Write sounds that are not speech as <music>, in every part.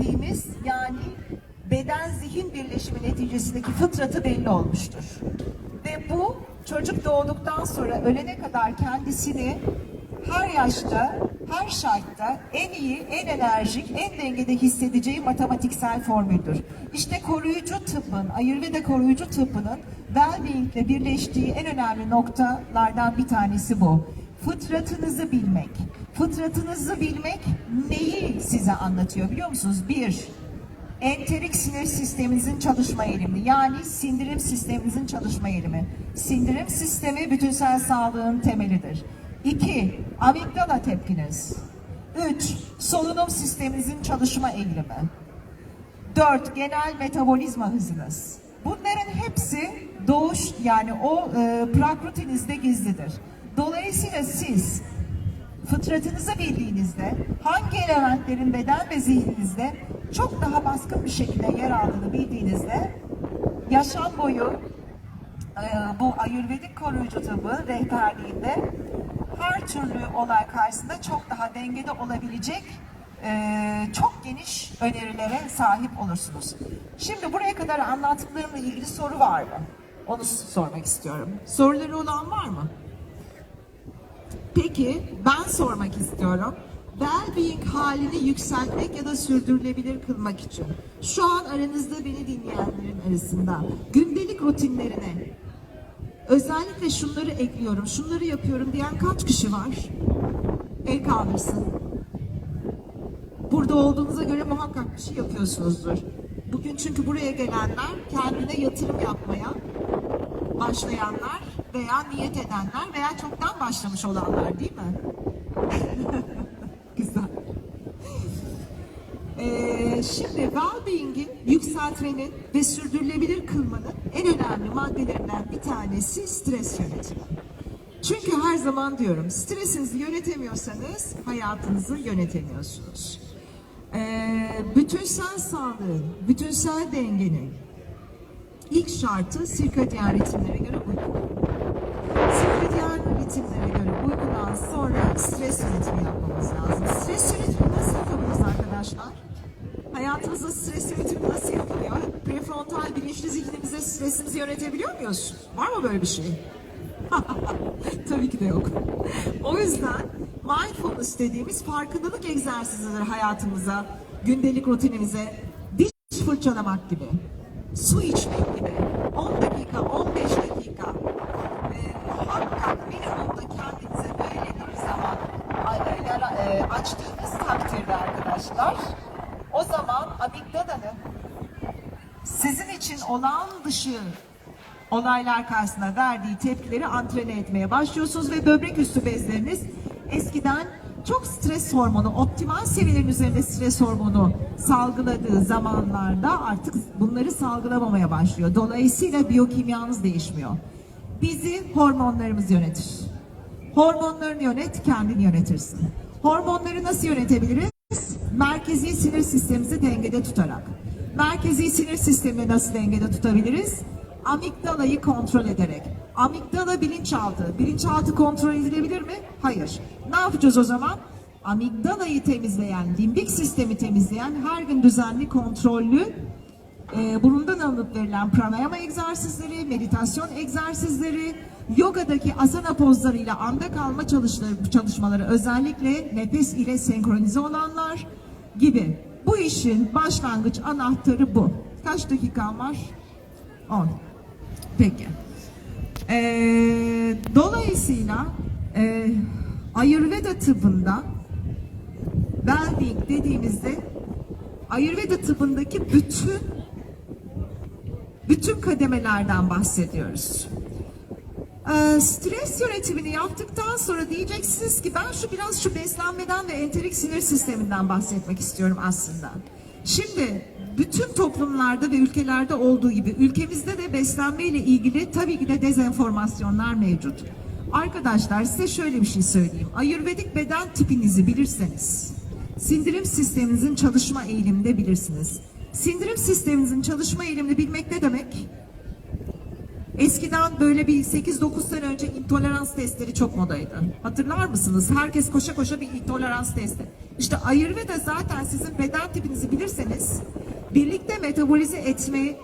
dediğimiz yani beden zihin birleşimi neticesindeki fıtratı belli olmuştur. Ve bu çocuk doğduktan sonra ölene kadar kendisini her yaşta, her şartta en iyi, en enerjik, en dengede hissedeceği matematiksel formüldür. İşte koruyucu tıbbın, Ayurveda koruyucu tıbbının well-being ile birleştiği en önemli noktalardan bir tanesi bu. Fıtratınızı bilmek. Fıtratınızı bilmek neyi size anlatıyor biliyor musunuz? Bir, enterik sinir sisteminizin çalışma eğilimi yani sindirim sisteminizin çalışma eğilimi. Sindirim sistemi bütünsel sağlığın temelidir. İki, amigdala tepkiniz. Üç, solunum sisteminizin çalışma eğilimi. Dört, genel metabolizma hızınız. Bunların hepsi doğuş yani o e, prakrutinizde gizlidir. Dolayısıyla siz fıtratınızı bildiğinizde hangi elementlerin beden ve zihninizde çok daha baskın bir şekilde yer aldığını bildiğinizde yaşam boyu e, bu ayurvedik koruyucu tıbbı rehberliğinde her türlü olay karşısında çok daha dengede olabilecek e, çok geniş önerilere sahip olursunuz. Şimdi buraya kadar anlattıklarımla ilgili soru var mı? Onu sormak istiyorum. Soruları olan var mı? Peki ben sormak istiyorum. Well-being halini yükseltmek ya da sürdürülebilir kılmak için şu an aranızda beni dinleyenlerin arasında gündelik rutinlerine özellikle şunları ekliyorum, şunları yapıyorum diyen kaç kişi var? El kaldırsın. Burada olduğunuza göre muhakkak bir şey yapıyorsunuzdur. Bugün çünkü buraya gelenler kendine yatırım yapmaya başlayanlar veya niyet edenler veya çoktan başlamış olanlar değil mi? <laughs> Güzel. Ee, şimdi well-being'in yükseltmenin ve sürdürülebilir kılmanın en önemli maddelerinden bir tanesi stres yönetimi. Çünkü her zaman diyorum stresinizi yönetemiyorsanız hayatınızı yönetemiyorsunuz. Ee, bütünsel sağlığın, bütünsel dengenin ilk şartı sirkadiyen ritimlere göre uyku. Sirkadiyen ritimlere göre uykudan sonra stres yönetimi yapmamız lazım. Stres yönetimi nasıl yapabiliriz arkadaşlar? Hayatımızda stres yönetimi nasıl yapılıyor? Prefrontal bilinçli zihnimize stresimizi yönetebiliyor muyuz? Var mı böyle bir şey? <laughs> Tabii ki de yok. O yüzden mindfulness dediğimiz farkındalık egzersizidir hayatımıza, gündelik rutinimize. Diş fırçalamak gibi, su içmek gibi, 10 dakika, 15 dakika e, muhakkak minimumda kendinize böyle bir zaman açtığınız takdirde arkadaşlar o zaman amigdalanın sizin için olağan dışı olaylar karşısında verdiği tepkileri antrene etmeye başlıyorsunuz ve böbrek üstü bezleriniz eskiden çok stres hormonu, optimal seviyelerin üzerinde stres hormonu salgıladığı zamanlarda artık bunları salgılamamaya başlıyor. Dolayısıyla biyokimyanız değişmiyor. Bizi hormonlarımız yönetir. Hormonlarını yönet, kendini yönetirsin. Hormonları nasıl yönetebiliriz? Merkezi sinir sistemimizi dengede tutarak. Merkezi sinir sistemini nasıl dengede tutabiliriz? Amigdalayı kontrol ederek. Amigdala bilinçaltı. Bilinçaltı kontrol edilebilir mi? Hayır. Ne yapacağız o zaman? Amigdalayı temizleyen, limbik sistemi temizleyen her gün düzenli kontrollü e, burundan alınıp verilen pranayama egzersizleri, meditasyon egzersizleri, yogadaki asana pozlarıyla anda kalma çalışmaları, özellikle nefes ile senkronize olanlar gibi. Bu işin başlangıç anahtarı bu. Kaç dakikan var? 10. Peki. Ee, dolayısıyla e, Ayurveda tıbbında well-being dediğimizde Ayurveda tıbbındaki bütün bütün kademelerden bahsediyoruz. Ee, stres yönetimini yaptıktan sonra diyeceksiniz ki ben şu biraz şu beslenmeden ve enterik sinir sisteminden bahsetmek istiyorum aslında. Şimdi bütün toplumlarda ve ülkelerde olduğu gibi ülkemizde de beslenme ile ilgili tabii ki de dezenformasyonlar mevcut. Arkadaşlar size şöyle bir şey söyleyeyim. Ayurvedik beden tipinizi bilirseniz, sindirim sisteminizin çalışma eğilimini de bilirsiniz. Sindirim sisteminizin çalışma eğilimini bilmek ne demek? Eskiden böyle bir 8-9 sene önce intolerans testleri çok modaydı. Hatırlar mısınız? Herkes koşa koşa bir intolerans testi. İşte Ayurveda zaten sizin beden tipinizi bilirseniz birlikte metabolize etme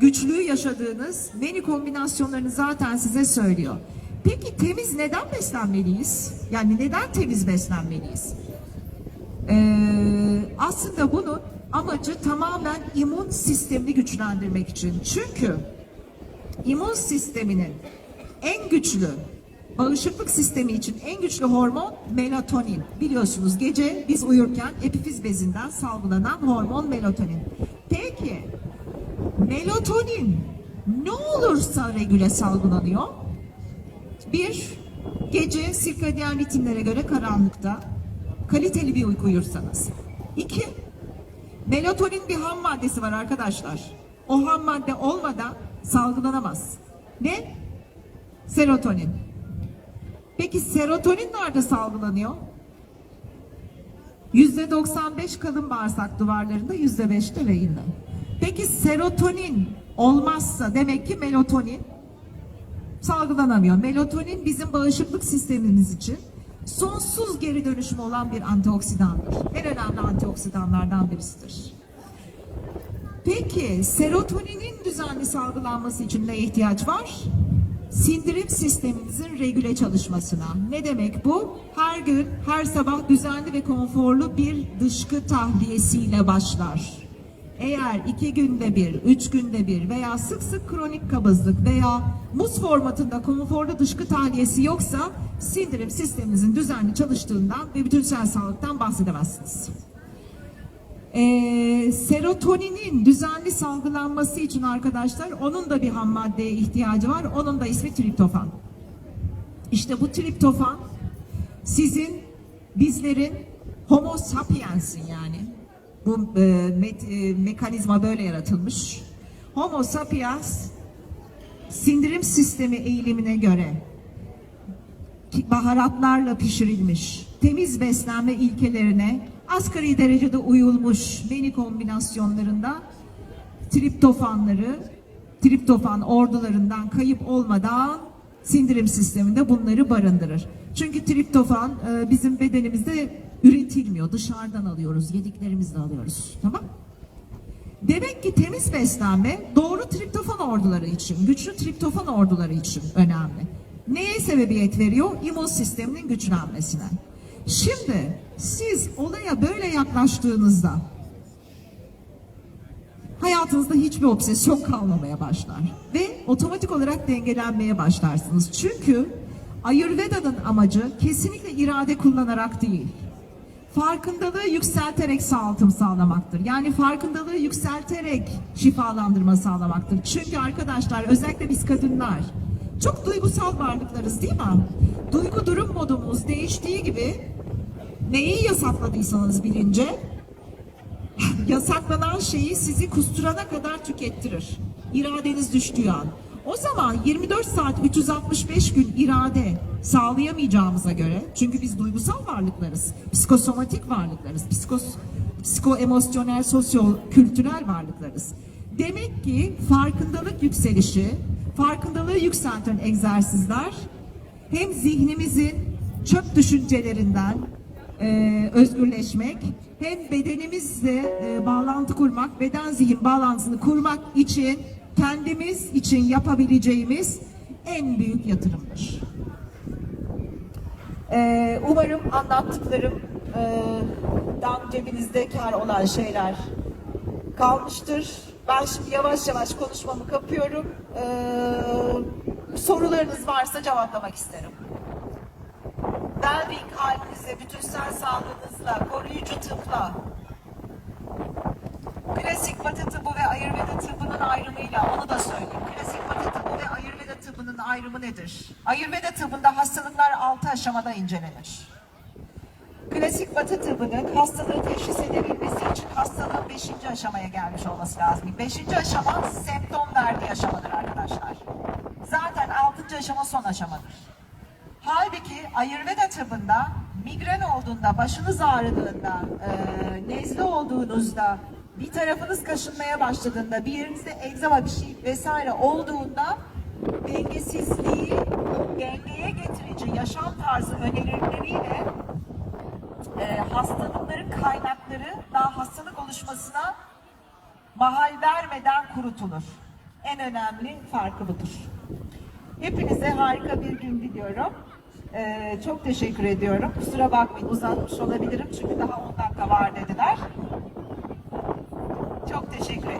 güçlüğü yaşadığınız menü kombinasyonlarını zaten size söylüyor. Peki temiz neden beslenmeliyiz? Yani neden temiz beslenmeliyiz? Ee, aslında bunun amacı tamamen immün sistemini güçlendirmek için. Çünkü immün sisteminin en güçlü bağışıklık sistemi için en güçlü hormon melatonin. Biliyorsunuz gece biz uyurken epifiz bezinden salgılanan hormon melatonin. Peki melatonin ne olursa regüle salgılanıyor? Bir, gece sirkadiyen ritimlere göre karanlıkta kaliteli bir uyku uyursanız. İki, melatonin bir ham maddesi var arkadaşlar. O ham madde olmadan salgılanamaz. Ne? Serotonin. Peki serotonin nerede salgılanıyor? Yüzde 95 kalın bağırsak duvarlarında, yüzde 5 de beyinde. Peki serotonin olmazsa demek ki melatonin salgılanamıyor. Melatonin bizim bağışıklık sistemimiz için sonsuz geri dönüşümü olan bir antioksidandır. En önemli antioksidanlardan birisidir. Peki serotoninin düzenli salgılanması için ne ihtiyaç var? Sindirim sisteminizin regüle çalışmasına. Ne demek bu? Her gün, her sabah düzenli ve konforlu bir dışkı tahliyesiyle başlar. Eğer iki günde bir, üç günde bir veya sık sık kronik kabızlık veya muz formatında konforlu dışkı tahliyesi yoksa sindirim sisteminizin düzenli çalıştığından ve bütünsel sağlıktan bahsedemezsiniz. Ee, serotoninin düzenli salgılanması için arkadaşlar onun da bir ham maddeye ihtiyacı var. Onun da ismi triptofan. İşte bu triptofan sizin bizlerin homo sapiens'in yani bu e, met- e, mekanizma böyle yaratılmış. Homo sapiens sindirim sistemi eğilimine göre baharatlarla pişirilmiş, temiz beslenme ilkelerine asgari derecede uyulmuş menü kombinasyonlarında triptofanları, triptofan ordularından kayıp olmadan sindirim sisteminde bunları barındırır. Çünkü triptofan e, bizim bedenimizde üretilmiyor. Dışarıdan alıyoruz, yediklerimizle alıyoruz. Tamam? Demek ki temiz beslenme doğru triptofan orduları için, güçlü triptofan orduları için önemli. Neye sebebiyet veriyor? İmmün sisteminin güçlenmesine. Şimdi siz olaya böyle yaklaştığınızda hayatınızda hiçbir obsesyon kalmamaya başlar ve otomatik olarak dengelenmeye başlarsınız. Çünkü Ayurveda'nın amacı kesinlikle irade kullanarak değil farkındalığı yükselterek sağaltım sağlamaktır. Yani farkındalığı yükselterek şifalandırma sağlamaktır. Çünkü arkadaşlar özellikle biz kadınlar çok duygusal varlıklarız değil mi? Duygu durum modumuz değiştiği gibi neyi yasakladıysanız bilince <laughs> yasaklanan şeyi sizi kusturana kadar tükettirir. İradeniz düştüğü an. O zaman 24 saat 365 gün irade sağlayamayacağımıza göre çünkü biz duygusal varlıklarız, psikosomatik varlıklarız, psikos, psikoemosyonel, sosyo-kültürel varlıklarız. Demek ki farkındalık yükselişi, farkındalığı yükselten egzersizler hem zihnimizin çöp düşüncelerinden e, özgürleşmek hem bedenimizle e, bağlantı kurmak, beden zihin bağlantısını kurmak için kendimiz için yapabileceğimiz en büyük yatırımdır. E, umarım anlattıklarımdan cebinizde kar olan şeyler kalmıştır. Ben şimdi yavaş yavaş konuşmamı kapıyorum. E, sorularınız varsa cevaplamak isterim. Well-being halinizle, bütünsel sağlığınızla, koruyucu tıpla, klasik batı tıbbı ve ayurveda tıbbının ayrımıyla onu da söyleyeyim. Klasik batı tıbbı ve ayurveda tıbbının ayrımı nedir? Ayurveda tıbbında hastalıklar 6 aşamada incelenir. Klasik batı tıbbının hastalığı teşhis edebilmesi için hastalığın 5. aşamaya gelmiş olması lazım. 5. aşama semptom verdiği aşamadır arkadaşlar. 6. aşama son aşamadır. Halbuki Ayurveda tıbbında migren olduğunda, başınız ağrıdığında, e, nezle olduğunuzda, bir tarafınız kaşınmaya başladığında, bir yerinizde egzama bir şey vesaire olduğunda dengesizliği dengeye getirici yaşam tarzı önerileriyle e, hastalıkların kaynakları daha hastalık oluşmasına mahal vermeden kurutulur. En önemli farkı budur. Hepinize harika bir gün diliyorum. Ee, çok teşekkür ediyorum. Kusura bakmayın uzatmış olabilirim çünkü daha 10 dakika var dediler. Çok teşekkür ederim.